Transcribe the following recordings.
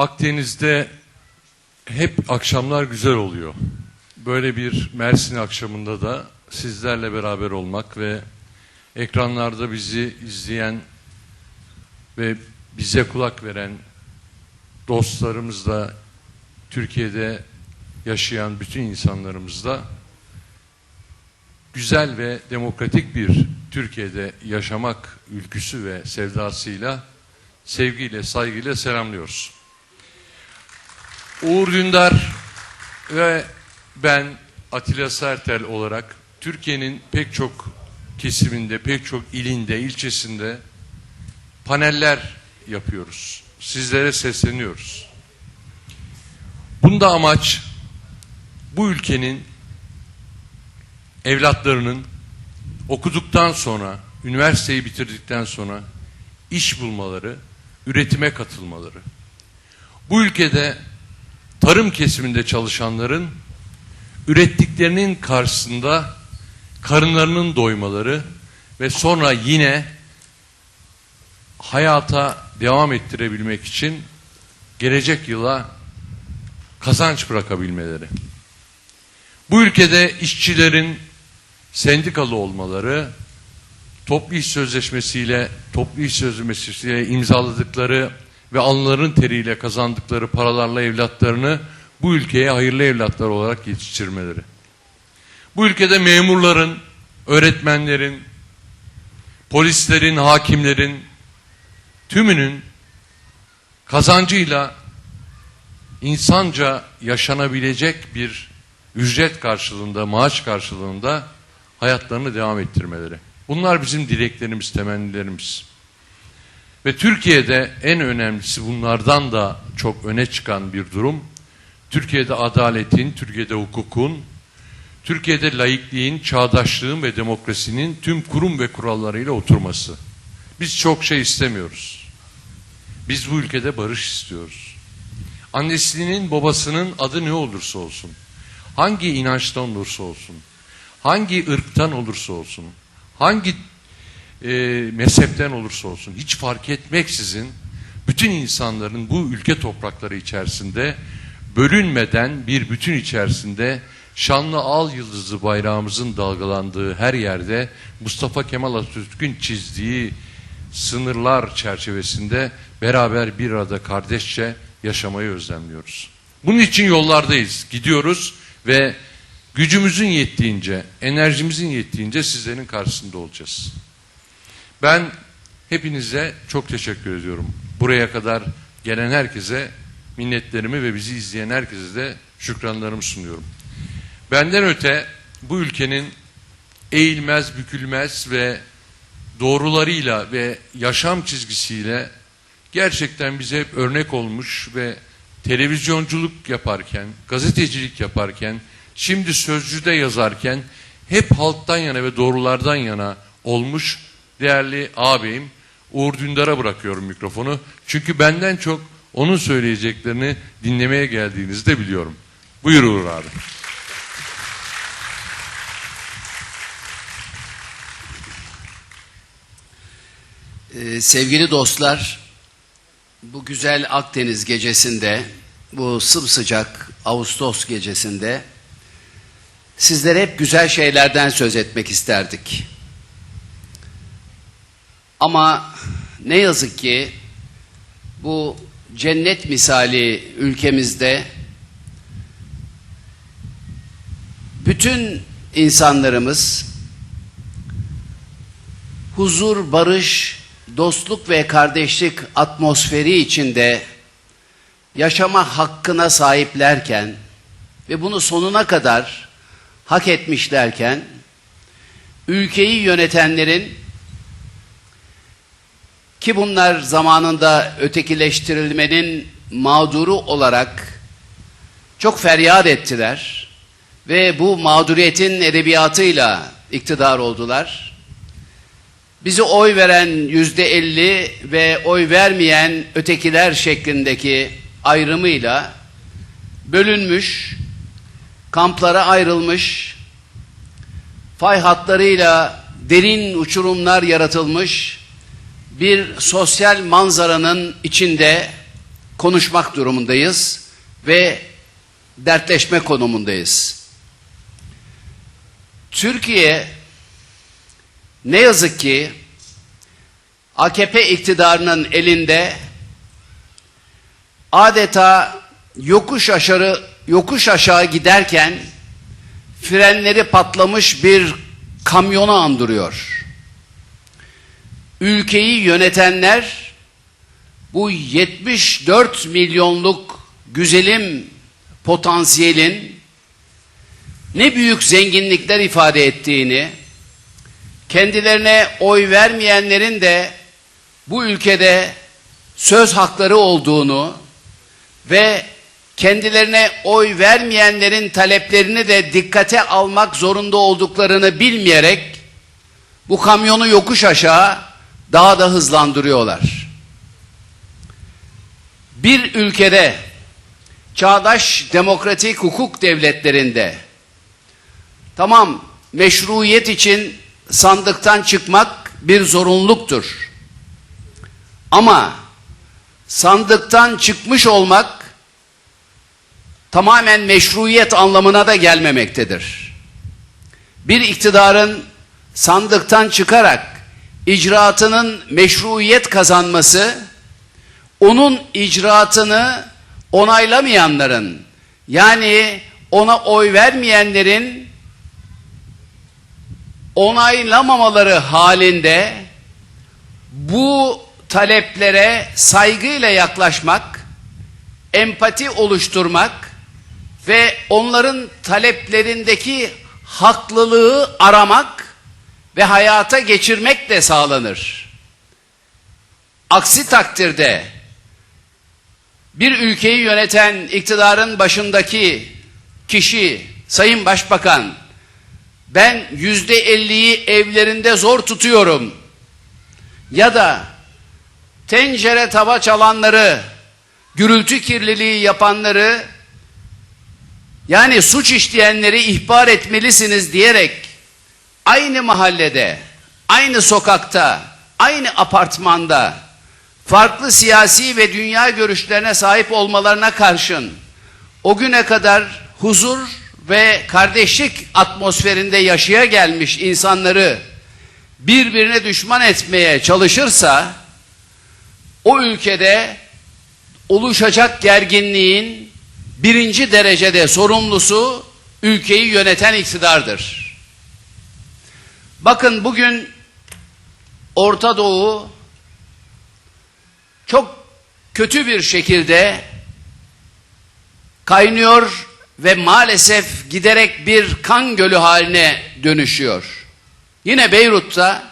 Akdeniz'de hep akşamlar güzel oluyor. Böyle bir Mersin akşamında da sizlerle beraber olmak ve ekranlarda bizi izleyen ve bize kulak veren dostlarımızla Türkiye'de yaşayan bütün insanlarımızla güzel ve demokratik bir Türkiye'de yaşamak ülküsü ve sevdasıyla sevgiyle, saygıyla selamlıyoruz. Uğur Dündar ve ben Atilla Sertel olarak Türkiye'nin pek çok kesiminde, pek çok ilinde, ilçesinde paneller yapıyoruz. Sizlere sesleniyoruz. Bunda amaç bu ülkenin evlatlarının okuduktan sonra, üniversiteyi bitirdikten sonra iş bulmaları, üretime katılmaları. Bu ülkede tarım kesiminde çalışanların ürettiklerinin karşısında karınlarının doymaları ve sonra yine hayata devam ettirebilmek için gelecek yıla kazanç bırakabilmeleri. Bu ülkede işçilerin sendikalı olmaları, toplu iş sözleşmesiyle, toplu iş sözleşmesiyle imzaladıkları ve alnların teriyle kazandıkları paralarla evlatlarını bu ülkeye hayırlı evlatlar olarak yetiştirmeleri. Bu ülkede memurların, öğretmenlerin, polislerin, hakimlerin tümünün kazancıyla insanca yaşanabilecek bir ücret karşılığında, maaş karşılığında hayatlarını devam ettirmeleri. Bunlar bizim dileklerimiz, temennilerimiz. Ve Türkiye'de en önemlisi bunlardan da çok öne çıkan bir durum, Türkiye'de adaletin, Türkiye'de hukukun, Türkiye'de laikliğin, çağdaşlığın ve demokrasinin tüm kurum ve kurallarıyla oturması. Biz çok şey istemiyoruz. Biz bu ülkede barış istiyoruz. Annesinin, babasının adı ne olursa olsun, hangi inançtan olursa olsun, hangi ırktan olursa olsun, hangi e, mezhepten olursa olsun, hiç fark etmeksizin bütün insanların bu ülke toprakları içerisinde bölünmeden bir bütün içerisinde şanlı al yıldızı bayrağımızın dalgalandığı her yerde Mustafa Kemal Atatürk'ün çizdiği sınırlar çerçevesinde beraber bir arada kardeşçe yaşamayı özlemliyoruz. Bunun için yollardayız, gidiyoruz ve gücümüzün yettiğince, enerjimizin yettiğince sizlerin karşısında olacağız. Ben hepinize çok teşekkür ediyorum. Buraya kadar gelen herkese minnetlerimi ve bizi izleyen herkese de şükranlarımı sunuyorum. Benden öte bu ülkenin eğilmez, bükülmez ve doğrularıyla ve yaşam çizgisiyle gerçekten bize hep örnek olmuş ve televizyonculuk yaparken, gazetecilik yaparken, şimdi sözcüde yazarken hep halktan yana ve doğrulardan yana olmuş değerli ağabeyim Uğur Dündar'a bırakıyorum mikrofonu. Çünkü benden çok onun söyleyeceklerini dinlemeye geldiğinizi de biliyorum. Buyur Uğur abi. Ee, sevgili dostlar, bu güzel Akdeniz gecesinde, bu sımsıcak Ağustos gecesinde sizlere hep güzel şeylerden söz etmek isterdik. Ama ne yazık ki bu cennet misali ülkemizde bütün insanlarımız huzur, barış, dostluk ve kardeşlik atmosferi içinde yaşama hakkına sahiplerken ve bunu sonuna kadar hak etmişlerken ülkeyi yönetenlerin ki bunlar zamanında ötekileştirilmenin mağduru olarak çok feryat ettiler ve bu mağduriyetin edebiyatıyla iktidar oldular. Bizi oy veren yüzde elli ve oy vermeyen ötekiler şeklindeki ayrımıyla bölünmüş, kamplara ayrılmış, fay hatlarıyla derin uçurumlar yaratılmış bir sosyal manzaranın içinde konuşmak durumundayız ve dertleşme konumundayız. Türkiye ne yazık ki AKP iktidarının elinde adeta yokuş aşağı yokuş aşağı giderken frenleri patlamış bir kamyonu andırıyor. Ülkeyi yönetenler bu 74 milyonluk güzelim potansiyelin ne büyük zenginlikler ifade ettiğini, kendilerine oy vermeyenlerin de bu ülkede söz hakları olduğunu ve kendilerine oy vermeyenlerin taleplerini de dikkate almak zorunda olduklarını bilmeyerek bu kamyonu yokuş aşağı daha da hızlandırıyorlar. Bir ülkede çağdaş demokratik hukuk devletlerinde tamam meşruiyet için sandıktan çıkmak bir zorunluluktur. Ama sandıktan çıkmış olmak tamamen meşruiyet anlamına da gelmemektedir. Bir iktidarın sandıktan çıkarak icraatının meşruiyet kazanması, onun icraatını onaylamayanların, yani ona oy vermeyenlerin onaylamamaları halinde bu taleplere saygıyla yaklaşmak, empati oluşturmak ve onların taleplerindeki haklılığı aramak ve hayata geçirmek de sağlanır. Aksi takdirde bir ülkeyi yöneten iktidarın başındaki kişi, Sayın Başbakan, ben yüzde elliyi evlerinde zor tutuyorum ya da tencere tava çalanları, gürültü kirliliği yapanları yani suç işleyenleri ihbar etmelisiniz diyerek aynı mahallede, aynı sokakta, aynı apartmanda farklı siyasi ve dünya görüşlerine sahip olmalarına karşın o güne kadar huzur ve kardeşlik atmosferinde yaşaya gelmiş insanları birbirine düşman etmeye çalışırsa o ülkede oluşacak gerginliğin birinci derecede sorumlusu ülkeyi yöneten iktidardır. Bakın bugün Orta Doğu çok kötü bir şekilde kaynıyor ve maalesef giderek bir kan gölü haline dönüşüyor. Yine Beyrut'ta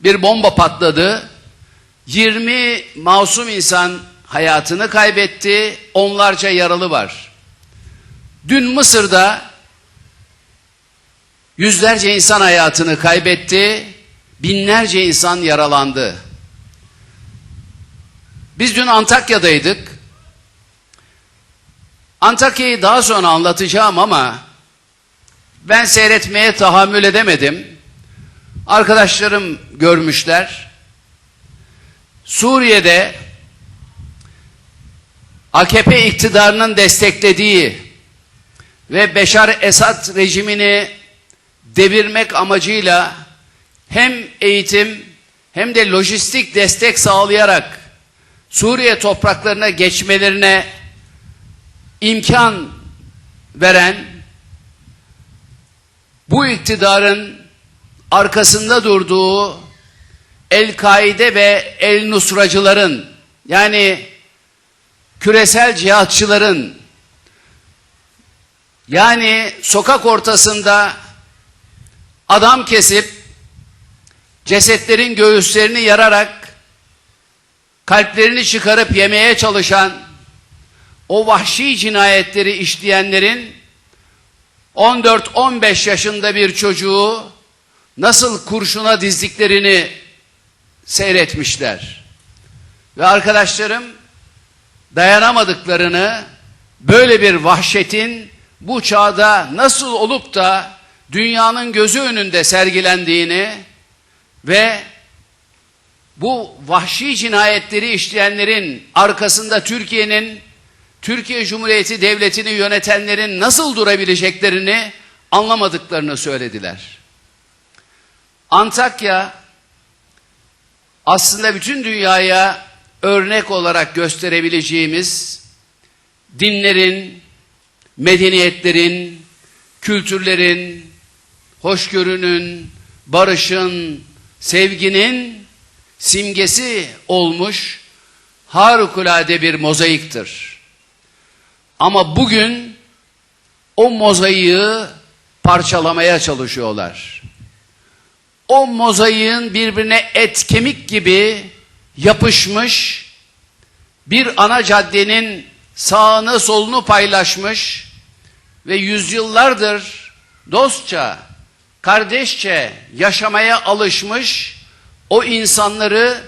bir bomba patladı. 20 masum insan hayatını kaybetti, onlarca yaralı var. Dün Mısır'da yüzlerce insan hayatını kaybetti, binlerce insan yaralandı. Biz dün Antakya'daydık. Antakya'yı daha sonra anlatacağım ama ben seyretmeye tahammül edemedim. Arkadaşlarım görmüşler. Suriye'de AKP iktidarının desteklediği ve Beşar Esad rejimini devirmek amacıyla hem eğitim hem de lojistik destek sağlayarak Suriye topraklarına geçmelerine imkan veren bu iktidarın arkasında durduğu El-Kaide ve El-Nusracıların yani küresel cihatçıların yani sokak ortasında adam kesip cesetlerin göğüslerini yararak kalplerini çıkarıp yemeye çalışan o vahşi cinayetleri işleyenlerin 14-15 yaşında bir çocuğu nasıl kurşuna dizdiklerini seyretmişler. Ve arkadaşlarım dayanamadıklarını böyle bir vahşetin bu çağda nasıl olup da dünyanın gözü önünde sergilendiğini ve bu vahşi cinayetleri işleyenlerin arkasında Türkiye'nin, Türkiye Cumhuriyeti Devleti'ni yönetenlerin nasıl durabileceklerini anlamadıklarını söylediler. Antakya aslında bütün dünyaya örnek olarak gösterebileceğimiz dinlerin, medeniyetlerin, kültürlerin, hoşgörünün, barışın, sevginin simgesi olmuş harikulade bir mozaiktir. Ama bugün o mozaiği parçalamaya çalışıyorlar. O mozaiğin birbirine et kemik gibi yapışmış bir ana caddenin sağını solunu paylaşmış ve yüzyıllardır dostça, kardeşçe yaşamaya alışmış o insanları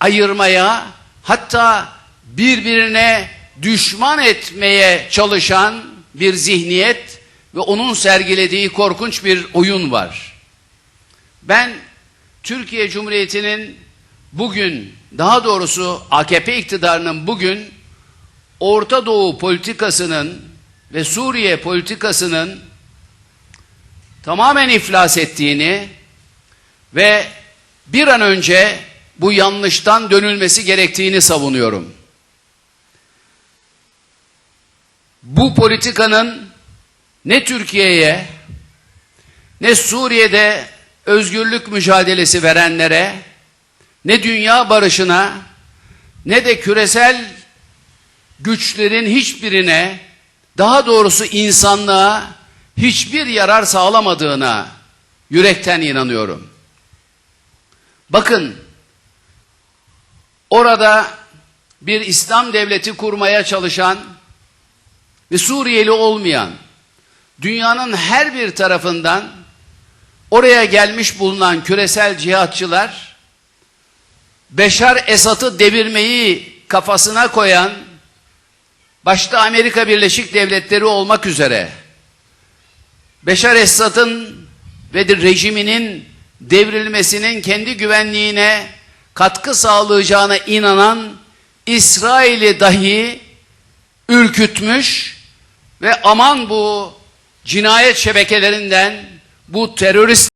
ayırmaya hatta birbirine düşman etmeye çalışan bir zihniyet ve onun sergilediği korkunç bir oyun var. Ben Türkiye Cumhuriyeti'nin bugün daha doğrusu AKP iktidarının bugün Orta Doğu politikasının ve Suriye politikasının tamamen iflas ettiğini ve bir an önce bu yanlıştan dönülmesi gerektiğini savunuyorum. Bu politikanın ne Türkiye'ye ne Suriye'de özgürlük mücadelesi verenlere ne dünya barışına ne de küresel güçlerin hiçbirine daha doğrusu insanlığa hiçbir yarar sağlamadığına yürekten inanıyorum. Bakın orada bir İslam devleti kurmaya çalışan ve Suriyeli olmayan dünyanın her bir tarafından oraya gelmiş bulunan küresel cihatçılar Beşar Esad'ı devirmeyi kafasına koyan başta Amerika Birleşik Devletleri olmak üzere Beşar Esad'ın ve rejiminin devrilmesinin kendi güvenliğine katkı sağlayacağına inanan İsrail'i dahi ürkütmüş ve aman bu cinayet şebekelerinden bu terörist